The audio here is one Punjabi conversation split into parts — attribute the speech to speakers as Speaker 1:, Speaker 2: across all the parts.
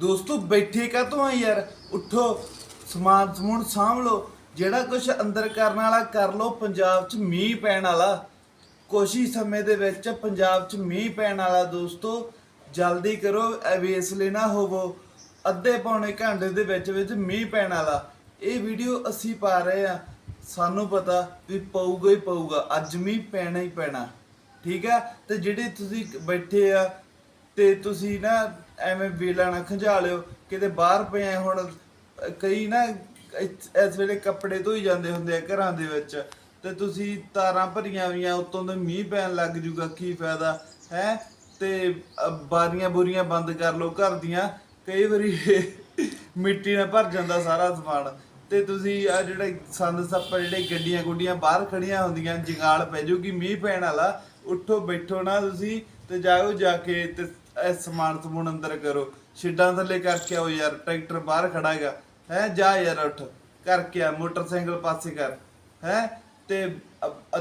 Speaker 1: ਦੋਸਤੋ, ਬੈਠੇ ਕਾ ਆ ਯਾਰ? ਉੱਠੋ, ਸਮਾਨ ਸਮੂਨ ਸਾਂਭ ਲਓ। ਜਿਹੜਾ ਕੁਝ ਅੰਦਰ ਕਰਨ ਵਾਲਾ ਕਰ ਲਓ, ਪੰਜਾਬ 'ਚ ਮੀਂਹ ਪੈਣ ਵਾਲਾ। ਕੁਛ ਹੀ ਸਮੇਂ ਦੇ ਵਿੱਚ ਪੰਜਾਬ 'ਚ ਮੀਂਹ ਪੈਣ ਵਾਲਾ ਦੋਸਤੋ, ਜਲਦੀ ਕਰੋ ਅਵੇਸਲੇ ਨਾ ਹੋਵੋ। ਅੱਧੇ ਪੌਣੇ ਘੰਟੇ ਦੇ ਵਿੱਚ ਵਿੱਚ ਮੀਂਹ ਪੈਣ ਵਾਲਾ। ਇਹ ਵੀਡੀਓ ਅਸੀਂ ਪਾ ਰਹੇ ਆ। ਸਾਨੂੰ ਪਤਾ ਵੀ ਪਊਗਾ ਹੀ ਪਊਗਾ। ਅੱਜ ਮੀਂਹ ਪੈਣਾ ਹੀ ਪੈਣਾ। ਠੀਕ ਹੈ ਤੇ ਜਿਹੜੇ ਤੁਸੀਂ ਬੈਠੇ ਆ ਤੇ ਤੁਸੀਂ ਨਾ ਐਵੇਂ ਵੇਲਾ ਨਾ ਖੰਝਾ ਲਿਓ, ਕਿਤੇ ਬਾਹਰ ਪਏ ਆ ਹੁਣ, ਕਈ ਨਾ ਇਸ ਵੇਲੇ ਕੱਪੜੇ ਧੋਈ ਜਾਂਦੇ ਹੁੰਦੇ ਆ ਘਰਾਂ ਦੇ ਵਿੱਚ, ਤੇ ਤੁਸੀਂ ਤਾਰਾਂ ਭਰੀਆਂ ਹੋਈਆਂ, ਉਤੋਂ ਦੇ ਮੀਂਹ ਪੈਣ ਲੱਗ ਜੂਗਾ, ਕੀ ਫਾਇਦਾ, ਹੈ? ਤੇ ਬਾਰੀਆਂ ਬੁਰੀਆਂ ਬੰਦ ਕਰ ਲਓ ਘਰ ਦੀਆਂ, ਕਈ ਵਾਰੀ ਮਿੱਟੀ ਨਾਲ ਭਰ ਜਾਂਦਾ ਸਾਰਾ ਸਮਾਨ, ਤੇ ਤੁਸੀਂ ਆ ਜਿਹੜਾ ਸੰਦ ਸੱਪਾ ਜਿਹੜੇ ਗੱਡੀਆਂ ਗੁੱਡੀਆਂ ਬਾਹਰ ਖੜੀਆਂ ਹੁੰਦੀਆਂ, ਜੰਗਾਲ ਪੈ ਜੂਗੀ ਮੀਂਹ ਪੈਣ ਵਾਲਾ, ਉੱਠੋ ਬੈਠੋ ਨਾ ਤੁਸੀਂ, ਤੇ ਜਾਓ ਜਾ ਕੇ ਤੇ ਇਹ ਸਮਾਨ ਸਮੂਨ ਅੰਦਰ ਕਰੋ। ਛਿੱਡਾਂ ਥੱਲੇ ਕਰਕੇ ਆਓ ਯਾਰ, ਟਰੈਕਟਰ ਬਾਹਰ ਖੜਾ ਹੈਗਾ। ਹੈ, ਜਾ ਯਾਰ ਉੱਠ। ਕਰਕੇ ਆ, ਮੋਟਰਸਾਈਕਲ ਪਾਸੇ ਕਰ। ਹੈ, ਤੇ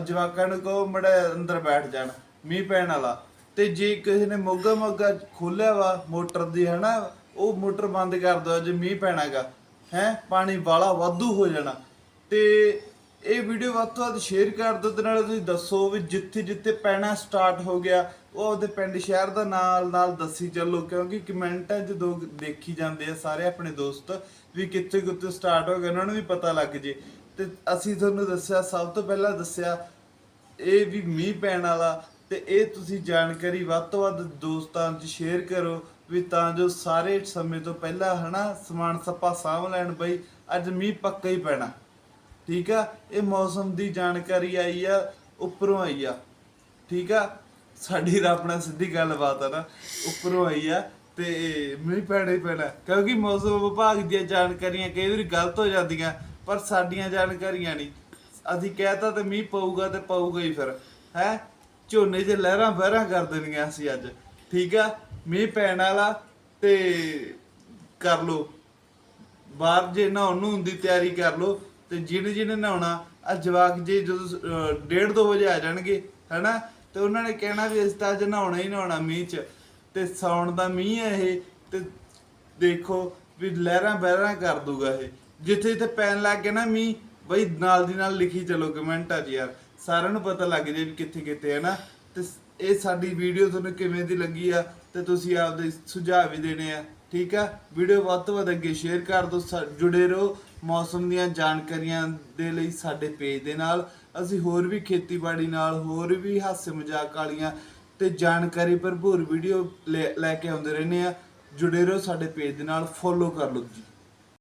Speaker 1: ਜਵਾਕਾਂ ਨੂੰ ਕਹੋ, ਮੜਾ ਅੰਦਰ ਬੈਠ ਜਾਣ। ਮੀਂਹ ਪੈਣ ਵਾਲਾ। ਤੇ ਜੇ ਕਿਸੇ ਨੇ ਮੋਗਾ ਮੋਗਾ ਖੋਲਿਆ ਵਾ, ਮੋਟਰ ਦੀ, ਹਨਾ, ਉਹ ਮੋਟਰ ਬੰਦ ਕਰ ਦਿਓ, ਜੇ ਮੀਂਹ ਪੈਣਾਗਾ। ਹੈ, ਪਾਣੀ ਵਾਲਾ ਵਾਧੂ ਹੋ ਜਾਣਾ। ਤੇ ਇਹ ਵੀਡੀਓ ਵੱਧ ਤੋਂ ਵੱਧ ਸ਼ੇਅਰ ਕਰ ਦਿਓ ਤੇ ਨਾਲ ਤੁਸੀਂ ਦੱਸੋ ਵੀ ਜਿੱਥੇ ਜਿੱਥੇ ਪੈਣਾ ਸਟਾਰਟ ਹੋ ਗਿਆ, ਉਹ ਆਪਦੇ ਪਿੰਡ ਸ਼ਹਿਰ ਦਾ ਨਾਲ ਨਾਲ ਦੱਸੀ ਚੱਲੋ, ਕਿਉਂਕਿ ਕਮੈਂਟਾਂ 'ਚ ਦੋ ਦੇਖੀ ਜਾਂਦੇ ਆ ਸਾਰੇ ਆਪਣੇ ਦੋਸਤ ਵੀ ਕਿੱਥੇ ਕਿੱਥੇ ਸਟਾਰਟ ਹੋ ਗਿਆ ਉਹਨਾਂ ਨੂੰ ਵੀ ਪਤਾ ਲੱਗ ਜੇ। ਤੇ ਅਸੀਂ ਤੁਹਾਨੂੰ ਦੱਸਿਆ, ਸਭ ਤੋਂ ਪਹਿਲਾਂ ਦੱਸਿਆ, ਇਹ ਵੀ ਮੀਂਹ ਪੈਣ ਵਾਲਾ ਤੇ ਇਹ ਤੁਸੀਂ ਜਾਣਕਾਰੀ ਵੱਧ ਤੋਂ ਵੱਧ ਦੋਸਤਾਂ 'ਚ ਸ਼ੇਅਰ ਕਰੋ ਵੀ ਤਾਂ ਜੋ ਸਾਰੇ ਸਮੇਂ ਤੋਂ ਪਹਿਲਾਂ ਹਨਾ ਸਮਾਨ ਸੱਪਾ ਸਾਂਭ ਲੈਣ ਬਈ, ਅੱਜ ਮੀਂਹ ਪੱਕਾ ਹੀ ਪੈਣਾ। ਠੀਕ ਆ? ਇਹ ਮੌਸਮ ਦੀ ਜਾਣਕਾਰੀ ਆਈ ਆ, ਉੱਪਰੋਂ ਆਈ ਆ। ਠੀਕ ਆ? ਸਾਡੀ ਰੱਬ ਨਾਲ ਸਿੱਧੀ ਗੱਲਬਾਤ ਆ ਨਾ, ਉੱਪਰੋਂ ਆਈ ਆ ਤੇ ਮੀਂਹ ਪੈਣਾ ਹੀ ਪੈਣਾ। ਕਿਉਂਕਿ ਮੌਸਮ ਵਿਭਾਗ ਦੀਆਂ ਜਾਣਕਾਰੀਆਂ ਕਈ ਵਾਰੀ ਗਲਤ ਹੋ ਜਾਂਦੀਆਂ, ਪਰ ਸਾਡੀਆਂ ਜਾਣਕਾਰੀਆਂ ਨਹੀਂ। ਅਸੀਂ ਕਹਿਤਾ ਤੇ ਮੀਂਹ ਪਊਗਾ ਤੇ ਪਊਗਾ ਹੀ ਫਿਰ, ਹੈ? ਝੋਨੇ 'ਚ ਲਹਿਰਾਂ ਬਹਿਰਾਂ ਕਰ ਦੇਣੀਆਂ ਅਸੀਂ ਅੱਜ। ਠੀਕ ਆ? ਮੀਂਹ ਪੈਣ ਵਾਲਾ ਤੇ ਕਰ ਲੋ ਬਾਹਰ ਜੇ ਨਹਾਉਣ ਨੂੰ ਹੁੰਦੀ ਤਿਆਰੀ ਕਰ ਲੋ ਤੇ ਜਿਹਨੇ ਜਿਹਨੇ ਨਹਾਉਣਾ, ਆ ਜਵਾਕ ਜੇ ਜਦੋਂ 1:30 ਦੋ ਵਜੇ ਆ ਜਾਣਗੇ, ਹਨਾ? ਤੇ ਉਹਨਾਂ ਨੇ ਕਹਿਣਾ ਵੀ ਇਸ ਤਾਂ ਅੱਜ ਨਹਾਉਣਾ ਹੀ ਨਹਾਉਣਾ ਮੀਂਹ 'ਚ। ਤੇ ਸੌਣ ਦਾ ਮੀਂਹ ਹੈ ਇਹ, ਤੇ ਦੇਖੋ ਵੀ ਲਹਿਰਾਂ ਬਹਿਰਾਂ ਕਰ ਦੂਗਾ ਇਹ। ਜਿੱਥੇ ਜਿੱਥੇ ਪੈਣ ਲੱਗ ਗਿਆ ਨਾ ਮੀਂਹ, ਬਈ ਨਾਲ ਦੀ ਨਾਲ ਲਿਖੀ ਚਲੋ ਕਮੈਂਟਾਂ 'ਚ ਯਾਰ। ਸਾਰਿਆਂ ਨੂੰ ਪਤਾ ਲੱਗ ਜੇ ਵੀ ਕਿੱਥੇ ਕਿੱਥੇ ਹੈ ਨਾ। ਤੇ ਇਹ ਸਾਡੀ ਵੀਡੀਓ ਤੁਹਾਨੂੰ ਕਿਵੇਂ ਦੀ ਲੱਗੀ ਆ, ਤੇ ਤੁਸੀਂ ਆਪਦੇ ਸੁਝਾਅ ਵੀ ਦੇਣੇ ਆ, ਠੀਕ ਆ? ਵੀਡੀਓ ਵੱਧ ਤੋਂ ਵੱਧ ਅੱਗੇ ਸ਼ੇਅਰ ਕਰ ਦਿਓ, ਸਾ- ਜੁੜੇ ਰਹੋ। ਮੌਸਮ ਦੀਆਂ ਜਾਣਕਾਰੀਆਂ ਦੇ ਲਈ ਸਾਡੇ ਪੇਜ ਦੇ ਨਾਲ। ਅਸੀਂ ਹੋਰ ਵੀ ਖੇਤੀਬਾੜੀ ਨਾਲ, ਹੋਰ ਵੀ ਹਾਸੇ ਮਜ਼ਾਕ ਵਾਲੀਆਂ ਤੇ ਜਾਣਕਾਰੀ ਭਰਪੂਰ ਵੀਡੀਓ ਲੈ ਲੈ ਕੇ ਆਉਂਦੇ ਰਹਿੰਦੇ ਆ ਜੁੜੇ ਰਹੋ ਸਾਡੇ ਪੇਜ ਦੇ ਨਾਲ, ਫੋਲੋ ਕਰ ਲਓ ਜੀ।